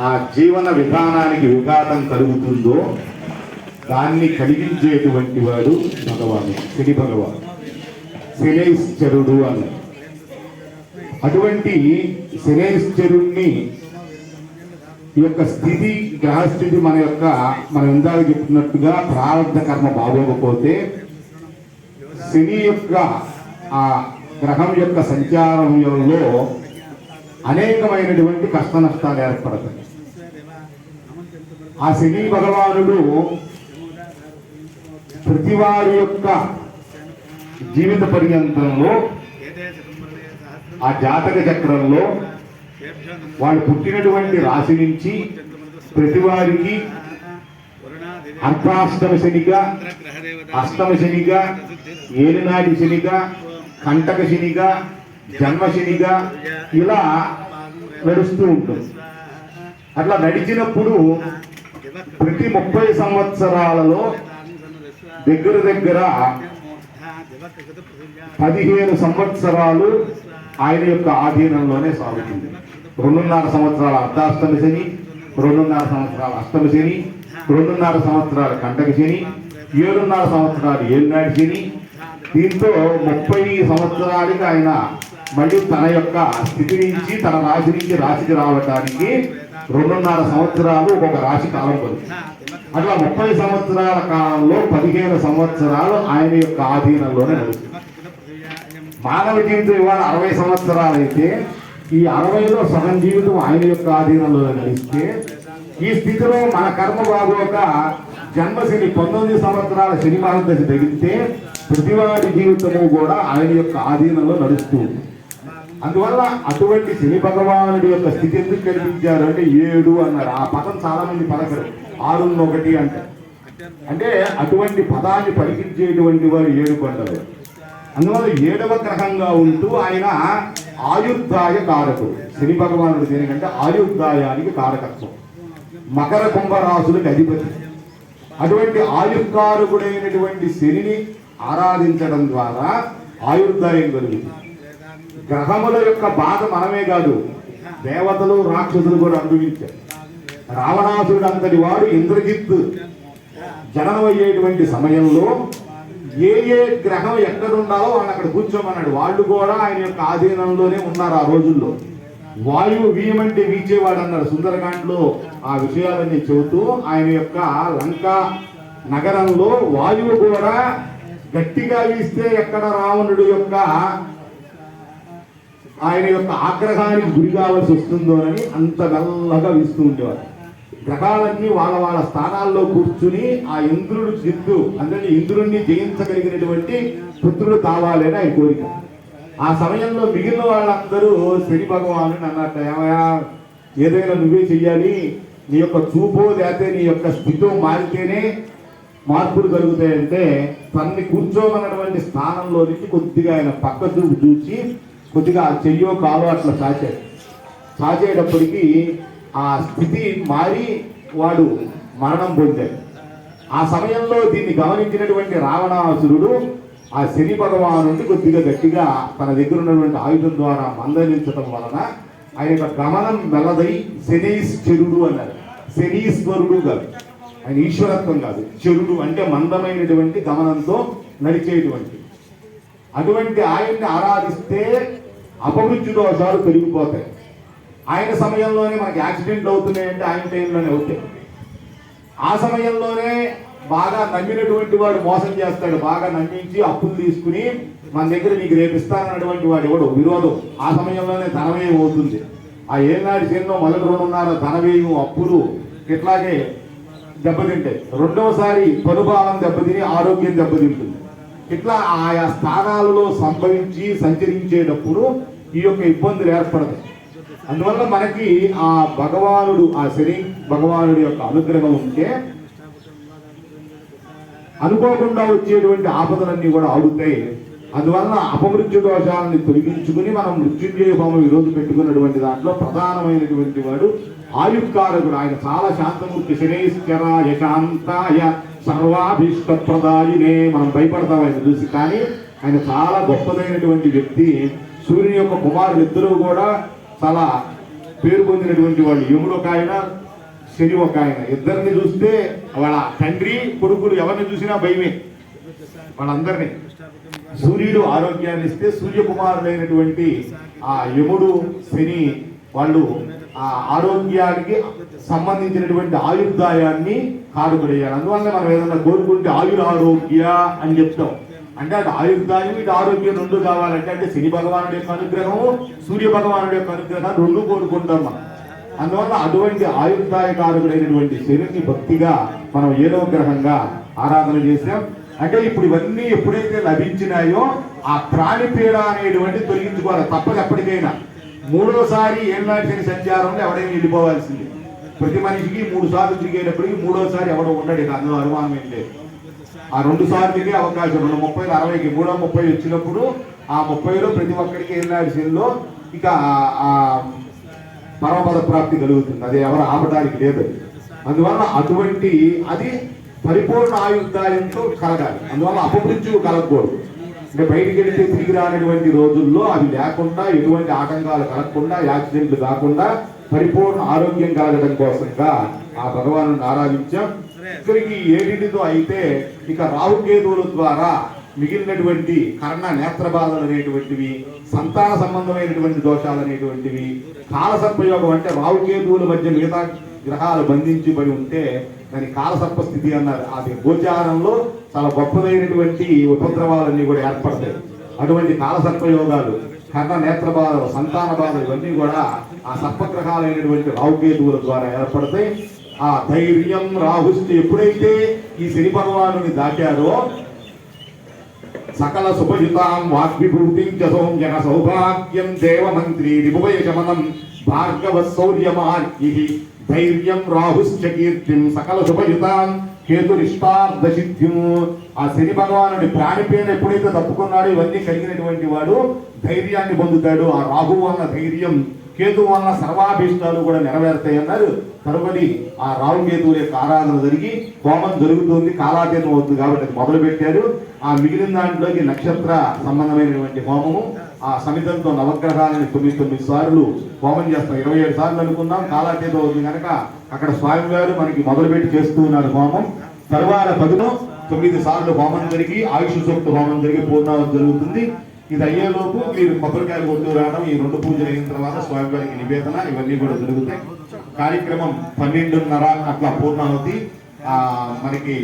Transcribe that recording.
ఆ జీవన విధానానికి విఘాతం కలుగుతుందో దాన్ని కలిగించేటువంటి వాడు భగవాను శని భగవాను. శనేశ్వరుడు అని. అటువంటి శనేశ్వరుణ్ణి ఈ యొక్క స్థితి గ్రహస్థితి మన యొక్క మనం ఇందాక చెప్తున్నట్టుగా ప్రారంభ కర్మ బాగోకపోతే శని యొక్క ఆ గ్రహం యొక్క సంచారంలో అనేకమైనటువంటి కష్ట నష్టాలు ఏర్పడతాయి. ఆ శని భగవానుడు ప్రతి వారి యొక్క జీవిత పర్యంతంలో ఆ జాతక చక్రంలో వాళ్ళు పుట్టినటువంటి రాశి నుంచి ప్రతి వారికి అర్ధాష్టమ శనిగా అష్టమ శనిగా ఏలినాటి శనిగా కంటక శనిగా జన్మశనిగా ఇలా నడుస్తూ ఉంటుంది. అట్లా నడిచినప్పుడు ప్రతి ముప్పై సంవత్సరాలలో దగ్గర దగ్గర పదిహేను సంవత్సరాలు ఆయన యొక్క ఆధీనంలోనే సాగుతుంది. రెండున్నర సంవత్సరాల అర్ధాష్టమి శని రెండున్నర సంవత్సరాల అష్టమి శని రెండున్నర సంవత్సరాల కంటక శని ఏడున్నర సంవత్సరాలు ఏలినాటి శని. దీంతో ముప్పై సంవత్సరాలకి ఆయన మళ్ళీ తన యొక్క స్థితి నుంచి తన రాశి నుంచి రాశికి రావడానికి రెండున్నర సంవత్సరాలు ఒక్కొక్క రాశి కాలం పడుతుంది. అట్లా ముప్పై సంవత్సరాల కాలంలో పదిహేను సంవత్సరాలు ఆయన యొక్క ఆధీనంలోనే నడుస్తుంది మానవ జీవితం ఇవాళ అరవై సంవత్సరాలు అయితే ఈ అరవైలో సగం జీవితం ఆయన యొక్క ఆధీనంలో నడిస్తే ఈ స్థితిలో మన కర్మ బాగోక జన్మశని పంతొమ్మిది సంవత్సరాల శని మహర్దశ తగిలితే ప్రతివాడి జీవితము కూడా ఆయన యొక్క ఆధీనంలో నడుస్తుంది అందువల్ల అటువంటి శని భగవానుడి యొక్క స్థితి ఎందుకు కనిపించారు అంటే ఏడు అన్నారు. ఆ పదం చాలా మంది పలకరు. ఆరు ఒకటి అంటారు అంటే అటువంటి పదాన్ని పలికించేటువంటి వారు ఏడు కొండలు. అందువల్ల ఏడవ గ్రహంగా ఉంటూ ఆయన ఆయుర్దాయ కారకుడు. శని భగవానుడు దేనికంటే ఆయుర్దాయానికి కారకత్వం. మకర కుంభరాశులకు అధిపతి. అటువంటి ఆయుర్కారకుడైనటువంటి శనిని ఆరాధించడం ద్వారా ఆయుర్దాయం కలుగుతుంది. గ్రహముల యొక్క బాధ మనమే కాదు దేవతలు రాక్షసులు కూడా అనుభవించారు. రావణాసుడు అంతటి వాడు ఇంద్రజిత్ జననమయ్యేటువంటి సమయంలో ఏ ఏ గ్రహం ఎక్కడుండాలో వాళ్ళు అక్కడ కూర్చోమన్నాడు. వాళ్ళు కూడా ఆయన యొక్క ఆధీనంలోనే ఉన్నారు ఆ రోజుల్లో. వాయువు వీయమంటే వీచేవాడు అన్నారు. సుందరకాండలో ఆ విషయాలన్నీ చెబుతూ ఆయన యొక్క లంక నగరంలో వాయువు కూడా గట్టిగా వీస్తే ఎక్కడ రావణుడు యొక్క ఆయన యొక్క ఆగ్రహానికి గురి కావాల్సి వస్తుందో అని అంత నల్లగా వీస్తూ ఉండేవారు. గ్రహాలన్నీ వాళ్ళ వాళ్ళ స్థానాల్లో కూర్చుని ఆ ఇంద్రుడు జిద్దు అంటే ఇంద్రుణ్ణి జయించగలిగినటువంటి పుత్రుడు కావాలని ఆయన కోరిక. ఆ సమయంలో మిగిలిన వాళ్ళందరూ శని భగవాను అన్నట్ట ఏమయా ఏదైనా నువ్వే చెయ్యాలి. నీ యొక్క చూపు లేకపోతే నీ యొక్క స్థితో మారితేనే మార్పులు కలుగుతాయంటే తన్ని కూర్చోమన్నటువంటి స్థానంలో నుంచి కొద్దిగా ఆయన పక్క చూపు చూసి కొద్దిగా ఆ చెయ్యో కాలో అట్లా సాచాడు సాచేటప్పటికీ ఆ స్థితి మారి వాడు మరణం పొందాడు. ఆ సమయంలో దీన్ని గమనించినటువంటి రావణాసురుడు ఆ శని భగవానుడిని కొద్దిగా గట్టిగా తన దగ్గర ఉన్నటువంటి ఆయుధం ద్వారా మందలించడం వలన ఆయన యొక్క గమనం మెల్లదై శనీశ్వరుడు అన్నారు శనీశ్వరుడు కాదు. ఆయన ఈశ్వరత్వం కాదు. చెరుడు అంటే మందమైనటువంటి గమనంతో నడిచేటువంటి. అటువంటి ఆయన్ని ఆరాధిస్తే అపమృత్యు దోషాలు పెరిగిపోతాయి. ఆయన సమయంలోనే మనకి యాక్సిడెంట్లు అవుతున్నాయంటే ఆయన టైంలోనే అవుతాయి ఆ సమయంలోనే బాగా నమ్మినటువంటి వాడు మోసం చేస్తాడు. బాగా నమ్మించి అప్పులు తీసుకుని మన దగ్గర నీకు రేపిస్తానన్నటువంటి వాడు ఎవడు? విరోధం. ఆ సమయంలోనే ధనవ్యయం అవుతుంది. ఆ ఏనాడు చేరిలో మొదటి రెండున్నర ధనవ్యయం అప్పులు ఇట్లాగే దెబ్బతింటాయి. రెండవసారి పనుభావం దెబ్బతిని ఆరోగ్యం దెబ్బతింటుంది. ఇట్లా ఆయా స్థానాలలో సంభవించి సంచరించేటప్పుడు ఈ యొక్క ఇబ్బందులు ఏర్పడతాయి అందువల్ల మనకి ఆ భగవానుడు ఆ శని భగవానుడి యొక్క అనుగ్రహం ఉంటే అనుకోకుండా వచ్చేటువంటి ఆపదలన్నీ కూడా ఆగుతాయి. అందువల్ల అపమృత్యు దోషాలని తొలగించుకుని మనం మృత్యుంజయ హోమం ఈరోజు పెట్టుకున్నటువంటి దాంట్లో ప్రధానమైనటువంటి వాడు ఆయుక్కారకుడు ఆయన చాలా శాంతమూర్తి. శనేశ్వరాయ శాంతాయ. సర్వాభీష్టప్రదాయినే మనం భయపడతాం ఆయన చూసి. కానీ ఆయన చాలా గొప్పదైనటువంటి వ్యక్తి. సూర్యుని యొక్క కుమారులు ఇద్దరూ కూడా చాలా పేరు పొందినటువంటి వాళ్ళు. యముడు ఒక ఆయన శని ఒక ఆయన. ఇద్దరిని చూస్తే వాళ్ళ తండ్రి కొడుకులు ఎవరిని చూసినా భయమే. వాళ్ళందరినీ. సూర్యుడు ఆరోగ్యాన్ని ఇస్తే సూర్యకుమారులైనటువంటి ఆ యముడు శని వాళ్ళు ఆరోగ్యానికి సంబంధించినటువంటి ఆయుర్దాయాన్ని కారుకుడయ్యారు. అందువల్ల మనం ఏదైనా కోరుకుంటే ఆయుర ఆరోగ్య అని చెప్తాం. అంటే అటు ఆయుర్దాయం ఇటు ఆరోగ్యం రెండు కావాలంటే అంటే శని భగవానుడి యొక్క అనుగ్రహము సూర్య భగవానుడి యొక్క అనుగ్రహం రెండు కోరుకుంటాం మనం. అందువల్ల అటువంటి ఆయుర్దాయకారకుడైనటువంటి శనిని భక్తిగా మనం ఏదో గ్రహంగా ఆరాధన చేసాం అంటే ఇప్పుడు ఇవన్నీ ఎప్పుడైతే లభించినాయో ఆ ప్రాణిపీడ అనేటువంటి తొలగించుకోవాలి. తప్పదు ఎప్పటికైనా. మూడోసారి ఏళ్ళనాటి శని సంచారంలో ఎవడైనా వెళ్ళిపోవాల్సింది ప్రతి మనిషికి మూడు సార్లు తిరిగేటప్పటికి మూడోసారి ఎవడో ఉండడు అందులో అనుమానం ఏం లేదు. ఆ రెండు సార్లు తిరిగే అవకాశం రెండు ముప్పై అరవైకి మూడో ముప్పై వచ్చినప్పుడు ఆ ముప్పైలో ప్రతి ఒక్కరికి ఏళ్ళనాటి శనిలో ఇక ఆ- పరమపద ప్రాప్తి కలుగుతుంది. అది ఎవరు ఆపడానికి లేదు. అందువల్ల అటువంటి అది పరిపూర్ణ ఆయుర్దాయంతో కలగాలి. అందువల్ల అపమృత్యువు కలగకూడదు. అంటే బయటికి వెళితే తిరిగి రానటువంటి రోజుల్లో అవి లేకుండా ఎటువంటి ఆటంకాలు కలగకుండా యాక్సిడెంట్లు కాకుండా పరిపూర్ణ ఆరోగ్యం కలగడం కోసంగా ఆ భగవాను ఆరాధించాం. ఇక్కడికి ఏడింటితో అయితే ఇక రాహుకేతువుల ద్వారా మిగిలినటువంటి కర్ణ నేత్ర బాధలు అనేటువంటివి సంతాన సంబంధమైనటువంటి దోషాలు అనేటువంటివి కాలసర్పయోగం అంటే రావుకేతువుల మధ్య మిగతా గ్రహాలు బంధించబడి ఉంటే దాని కాలసర్ప స్థితి అన్నారు. అది గోచారంలో చాలా గొప్పదైనటువంటి ఉపద్రవాలన్నీ కూడా ఏర్పడతాయి. అటువంటి కాలసర్పయోగాలు కర్ణ నేత్ర బాధలు సంతాన బాధలు ఇవన్నీ కూడా ఆ సర్పగ్రహాలైనటువంటి రావుకేతువుల ద్వారా ఏర్పడతాయి. ఆ ధైర్యం రాహుష్టి ఎప్పుడైతే ఈ శని భగవానుని దాటారో సకల సుభజితాం వాగ్విభూతిం చ జన సౌభాగ్యం దేవమంత్రి రిభువయ శమనం భార్గవ శౌర్యమార్గి ధైర్యం రాహుశ్చ కీర్తిం సకల శుభయుతాం కేతురిష్టాబ్దసిద్ధిము ఆ శని భగవానుడి ప్రాణిపేన ఎప్పుడైతే తప్పుకున్నాడో ఇవన్నీ కలిగినటువంటి వాడు ధైర్యాన్ని పొందుతాడు. ఆ రాహు వలన ధైర్యం కేతు వలన సర్వాభీష్టాలు కూడా నెరవేరుతాయి అన్నారు తరుపతి ఆ రాహు యొక్క ఆరాధన జరిగి హోమం జరుగుతుంది కాలాతీతం అవుతుంది కాబట్టి అది మొదలు పెట్టారు ఆ మిగిలిన దాంట్లోకి నక్షత్ర సంబంధమైనటువంటి హోమము ఆ సమితంతో నవగ్రహాలని తొమ్మిది తొమ్మిది సార్లు హోమం చేస్తాం. ఇరవై ఏడు సార్లు అనుకున్నాం. కాలాతీతం అవుతుంది కనుక అక్కడ స్వామివారు మనకి మొదలుపెట్టి చేస్తూ ఉన్నారు హోమం. తర్వాత పదును తొమ్మిది సార్లు హోమం జరిగి ఆయుష్ సూక్త హోమం జరిగి పూర్ణావతి జరుగుతుంది. ఇది అయ్యేలోపు మీరు కొబ్బరికాయలు కొట్టు రావడం ఈ రెండు పూజలు అయిన తర్వాత స్వామివారికి నివేదన ఇవన్నీ కూడా జరుగుతాయి. కార్యక్రమం పన్నెండున్నర అట్లా పూర్ణావతి ఆ మనకి